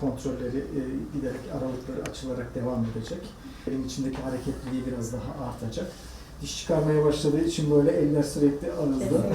kontrolleri e, giderek aralıkları açılarak devam edecek. Elin içindeki hareketliliği biraz daha artacak. Diş çıkarmaya başladığı için böyle eller sürekli ağızda.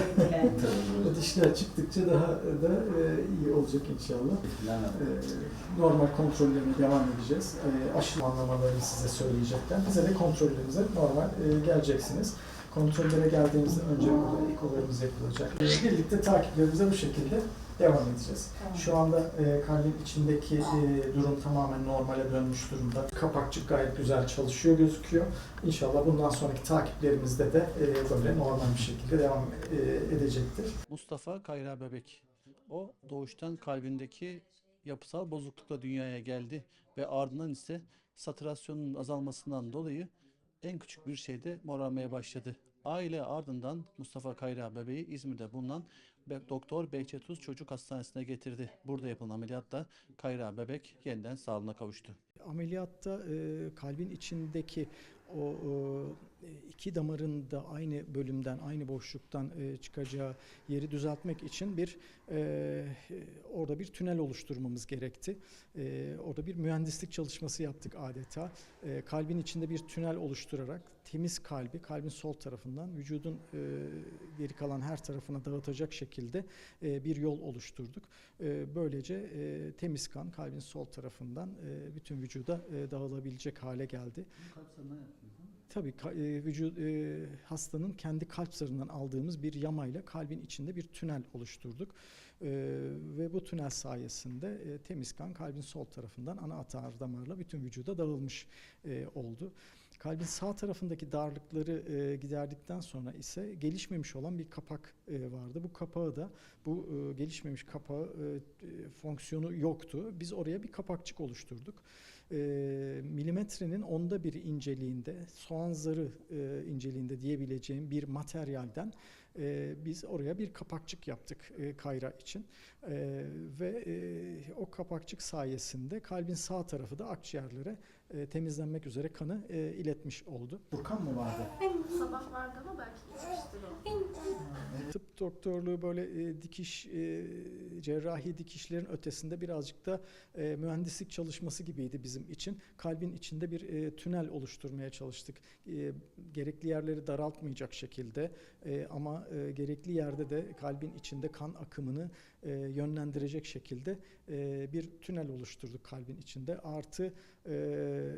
Dişler çıktıkça daha da e, iyi olacak inşallah. E, normal kontrollerine devam edeceğiz. Aşı anlamalarını size söyleyecekler. Bize de kontrollerimize normal geleceksiniz. Kontrollere geldiğimizde önce burada ekolarımız yapılacak. Birlikte takiplerimize bu şekilde devam edeceğiz. Tamam. Şu anda e, kalbin içindeki e, durum tamamen normale dönmüş durumda. Kapakçık gayet güzel çalışıyor gözüküyor. İnşallah bundan sonraki takiplerimizde de e, böyle normal bir şekilde devam e, edecektir. Mustafa Kayra Bebek. O doğuştan kalbindeki yapısal bozuklukla dünyaya geldi ve ardından ise satürasyonun azalmasından dolayı en küçük bir şeyde morarmaya başladı. Aile ardından Mustafa Kayra bebeği İzmir'de bulunan Doktor Behçet Uz Çocuk Hastanesi'ne getirdi. Burada yapılan ameliyatta Kayra bebek yeniden sağlığına kavuştu. Ameliyatta e, kalbin içindeki o iki damarın da aynı bölümden, aynı boşluktan e, çıkacağı yeri düzeltmek için bir e, orada bir tünel oluşturmamız gerekti. E, orada bir mühendislik çalışması yaptık adeta. Kalbin içinde bir tünel oluşturarak temiz kalbi kalbin sol tarafından vücudun geri kalan her tarafına dağıtacak şekilde bir yol oluşturduk. Böylece temiz kan kalbin sol tarafından bütün vücuda dağılabilecek hale geldi. Tabii ka- e, vücut e, hastanın kendi kalp zarından aldığımız bir yamayla kalbin içinde bir tünel oluşturduk. E, ve bu tünel sayesinde e, temiz kan kalbin sol tarafından ana atar damarla bütün vücuda dağılmış e, oldu. Kalbin sağ tarafındaki darlıkları e, giderdikten sonra ise gelişmemiş olan bir kapak e, vardı. Bu kapağı da bu e, gelişmemiş kapağı e, e, fonksiyonu yoktu. Biz oraya bir kapakçık oluşturduk. E, milimetrenin onda bir inceliğinde, soğan zarı e, inceliğinde diyebileceğim bir materyalden e, biz oraya bir kapakçık yaptık e, kayra için. E, ve e, o kapakçık sayesinde kalbin sağ tarafı da akciğerlere e, temizlenmek üzere kanı e, iletmiş oldu. Furkan mı vardı? Sabah vardı ama belki geçmiştir o. Tıp doktorluğu böyle e, dikiş, e, cerrahi dikişlerin ötesinde birazcık da e, mühendislik çalışması gibiydi bizim için. Kalbin içinde bir e, tünel oluşturmaya çalıştık. E, gerekli yerleri daraltmayacak şekilde e, ama e, gerekli yerde de kalbin içinde kan akımını e, yönlendirecek şekilde e, bir tünel oluşturduk kalbin içinde. Artı e,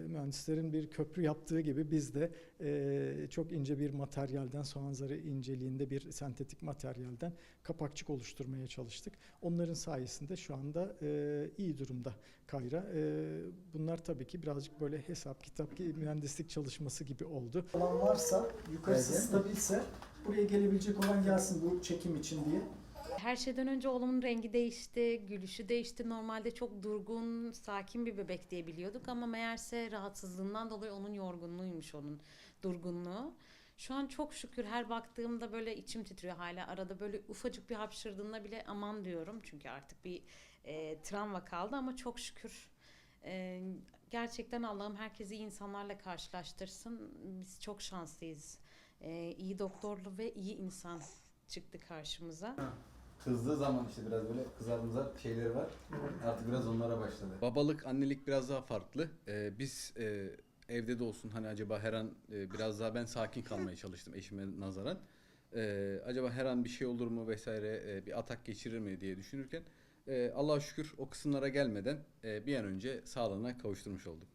mühendislerin bir köprü yaptığı gibi biz de e, çok ince bir materyalden, soğan zarı inceliğinde bir sentetik materyalden kapakçık oluşturmaya çalıştık. Onların sayesinde şu anda e, iyi durumda Kayra. E, bunlar tabii ki birazcık böyle hesap, kitap, mühendislik çalışması gibi oldu. olan varsa, yukarısı Evet. stabilse buraya gelebilecek olan gelsin bu çekim için diye. Her şeyden önce oğlumun rengi değişti, gülüşü değişti. Normalde çok durgun, sakin bir bebek diye biliyorduk ama meğerse rahatsızlığından dolayı onun yorgunluğuymuş onun durgunluğu. Şu an çok şükür her baktığımda böyle içim titriyor hala. Arada böyle ufacık bir hapşırdığında bile aman diyorum. Çünkü artık bir e, travma kaldı ama çok şükür. E, gerçekten Allah'ım herkesi insanlarla karşılaştırsın. Biz çok şanslıyız. E, iyi doktorlu ve iyi insan çıktı karşımıza. Kızdığı zaman işte biraz böyle kızarmızar şeyleri var. Artık biraz onlara başladı. Babalık, annelik biraz daha farklı. Ee, biz e, evde de olsun hani acaba her an e, biraz daha ben sakin kalmaya çalıştım eşime nazaran. Ee, acaba her an bir şey olur mu vesaire e, bir atak geçirir mi diye düşünürken e, Allah'a şükür o kısımlara gelmeden e, bir an önce sağlığına kavuşturmuş oldum.